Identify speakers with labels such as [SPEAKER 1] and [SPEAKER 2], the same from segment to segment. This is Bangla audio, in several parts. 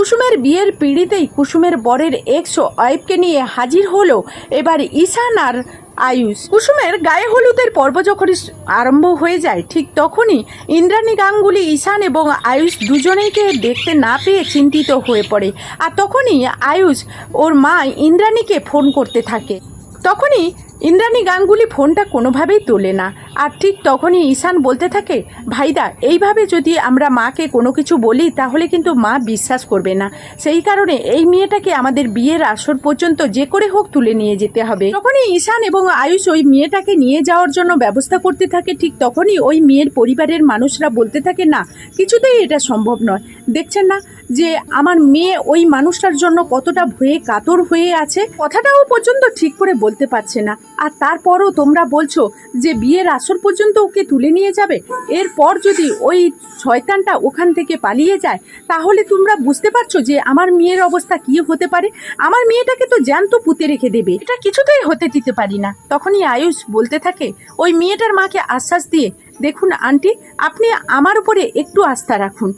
[SPEAKER 1] কুসুমের বিয়ের পিড়িতেই কুসুমের বরের এক্স ওয়াইফকে নিয়ে হাজির হলো এবার ঈশান আর আয়ুষ। কুসুমের গায়ে হলুদের পর্ব যখন আরম্ভ হয়ে যায়, ঠিক তখনই ইন্দ্রাণী গাঙ্গুলি, ঈশান এবং আয়ুষ দুজনেইকে দেখতে না পেয়ে চিন্তিত হয়ে পড়ে। আর তখনই আয়ুষ ওর মা ইন্দ্রাণীকে ফোন করতে থাকে। তখনই ইন্দ্রাণী গাঙ্গুলি ফোনটা কোনোভাবেই তোলে না। আর ঠিক তখনই ঈশান বলতে থাকে, ভাইদা, এইভাবে যদি আমরা মাকে কোনো কিছু বলি, তাহলে কিন্তু মা বিশ্বাস করবে না। সেই কারণে এই মেয়েটাকে আমাদের বিয়ের আসর পর্যন্ত যে করে হোক তুলে নিয়ে যেতে হবে। তখনই ঈশান এবং আয়ুষ ওই মেয়েটাকে নিয়ে যাওয়ার জন্য ব্যবস্থা করতে থাকে। ঠিক তখনই ওই মেয়ের পরিবারের মানুষরা বলতে থাকে, না, কিছুতেই এটা সম্ভব নয়। দেখছেন না যে আমার মেয়ে ওই মানুষটার জন্য কতটা ভয়ে কাতর হয়ে আছে, কথাটাও পর্যন্ত ঠিক করে বলতে পারছে না। আর তারপরও তোমরা বলছো যে বিয়ের আসর পর্যন্ত ওকে তুলে নিয়ে যাবে? এরপর যদি ওই শয়তানটা ওখান থেকে পালিয়ে যায়, তাহলে তোমরা বুঝতে পারছ যে আমার মেয়ের অবস্থা কি হতে পারে? আমার মেয়েটাকে তো জ্যান্ত পুঁতে রেখে দেবে। এটা কিছুতেই হতে দিতে পারি না। তখনই আয়ুষ বলতে থাকে, ওই মেয়েটার মাকে আশ্বাস দিয়ে দেখুন আন্টি, আপনি আমার উপরে একটু আস্থা রাখুন।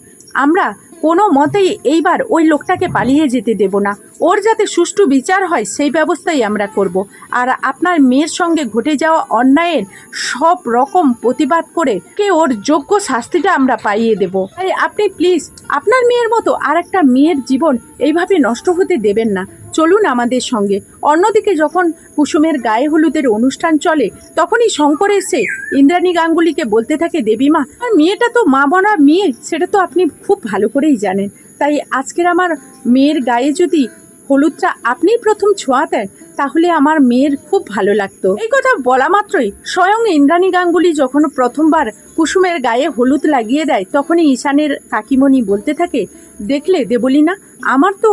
[SPEAKER 1] আমরা কোনো মতেই এইবার ওই লোকটাকে পালিয়ে যেতে দেব না। ওর যাতে সুষ্ঠু বিচার হয়, সেই ব্যবস্থাই আমরা করব। আর আপনার মেয়ের সঙ্গে ঘটে যাওয়া অন্যায়ের সব রকম প্রতিবাদ করে কে ওর যোগ্য শাস্তিটা আমরা পাইয়ে দেব। তাই আপনি প্লিজ আপনার মেয়ের মতো আর একটা মেয়ের জীবন এইভাবে নষ্ট হতে দেবেন না। চলুন আমাদের সঙ্গে। অন্যদিকে যখন কুসুমের গায়ে হলুদের অনুষ্ঠান চলে, তখনই শঙ্কর এসে ইন্দ্রাণী গাঙ্গুলিকে বলতে থাকে দেবীমা আর মেয়েটা তো মা বনা মেয়ে, সেটা তো আপনি খুব ভালো করেই জানেন। তাই আজকের আমার মেয়ের গায়ে যদি হলুদটা আপনিই প্রথম ছোঁয়াতেন, তাহলে আমার মেয়ের খুব ভালো লাগতো। এই কথা বলা মাত্রই স্বয়ং ইন্দ্রাণী গাঙ্গুলি যখন প্রথমবার কুসুমের গায়ে হলুদ লাগিয়ে দেয়, তখনই ঈশানের কাকিমণি বলতে থাকে, দেখলে দেবলিনা, আমার তো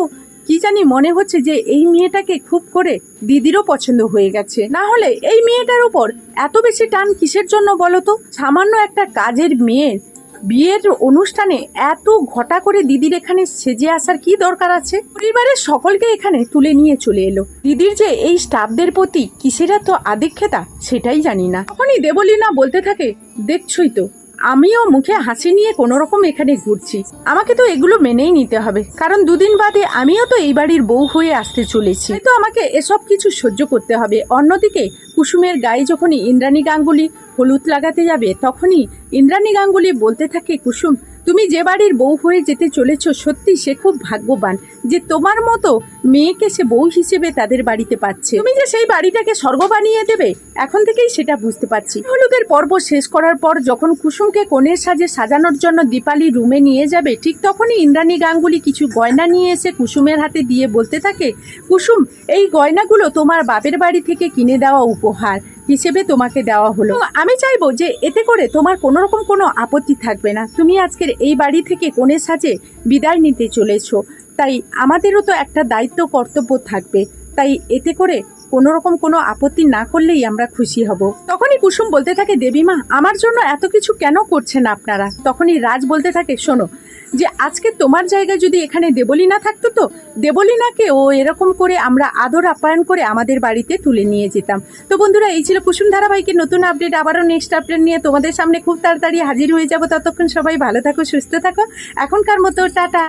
[SPEAKER 1] কি জানি মনে হচ্ছে যে এই মেয়েটাকে খুব করে দিদিরও পছন্দ হয়ে গেছে। না হলে এই মেয়েটার উপর এত বেশি টান কিসের জন্য বলো তো? সামান্য একটা কাজের মেয়ে বিয়ের অনুষ্ঠানে এত ঘটা করে দিদির এখানে সেজে আসার কি দরকার আছে? পরিবারের সকলকে এখানে তুলে নিয়ে চলে এলো। দিদির যে এই স্টাফদের প্রতি কিসের এত আদিক্ষেতা সেটাই জানি না। তখনই দেবলীনা বলতে থাকে, দেখছই তো, আমিও মুখে হাসি নিয়ে কোনো রকম এখানে ঘুরছি। আমাকে তো এগুলো মেনেই নিতে হবে। কারণ দুদিন বাদে আমিও তো এই বাড়ির বউ হয়ে আসতে চলেছি। তো আমাকে এসব কিছু সহ্য করতে হবে। অন্যদিকে কুসুমের গায়ে যখনই ইন্দ্রাণী গাঙ্গুলি হলুদ লাগাতে যাবে, তখনই ইন্দ্রাণী গাঙ্গুলি বলতে থাকে, কুসুম, তুমি যে বাড়ির বউ হয়ে যেতে চলেছ, সত্যি সে খুব ভাগ্যবান। যে তোমার মতো মেয়েকে সে বউ হিসেবে তাদের বাড়িতে পাচ্ছে। তুমি যে সেই বাড়িটাকে স্বর্গ বানিয়ে দেবে, এখন থেকেই সেটা বুঝতে পারছি। হলুদের পর্ব শেষ করার পর যখন কুসুমকে কনের সাজে সাজানোর জন্য দীপালি রুমে নিয়ে যাবে, ঠিক তখনই ইন্দ্রাণী গাঙ্গুলি কিছু গয়না নিয়ে এসে কুসুমের হাতে দিয়ে বলতে থাকে, কুসুম, এই গয়নাগুলো তোমার বাপের বাড়ি থেকে কিনে দেওয়া উপহার হিসেবে তোমাকে দেওয়া হলো। আমি চাইব যে এতে করে তোমার কোনো রকম কোনো আপত্তি থাকবে না। তুমি আজকের এই বাড়ি থেকে কনের সাজে বিদায় নিতে চলেছো। তাই আমাদেরও তো একটা দায়িত্ব, কর্তব্য থাকবে। তাই এতে করে কোনো রকম কোনো আপত্তি না করলেই আমরা খুশি হব। তখনই কুসুম বলতে থাকে দেবীমা আমার জন্য এত কিছু কেন করছেন আপনারা? তখনই রাজ বলতে থাকে, শোনো, যে আজকে তোমার জায়গায় যদি এখানে দেবলীনা থাকতো তো, দেবলীনাকে ও এরকম করে আমরা আদর আপ্যায়ন করে আমাদের বাড়িতে তুলে নিয়ে যেতাম। তো বন্ধুরা, এই ছিল কুসুম ধারাবাহিকের নতুন আপডেট। আবারও নেক্সট আপডেট নিয়ে তোমাদের সামনে খুব তাড়াতাড়ি হাজির হয়ে যাব। ততক্ষণ সবাই ভালো থাকো, সুস্থ থাকো। এখনকার মতো, টাটা।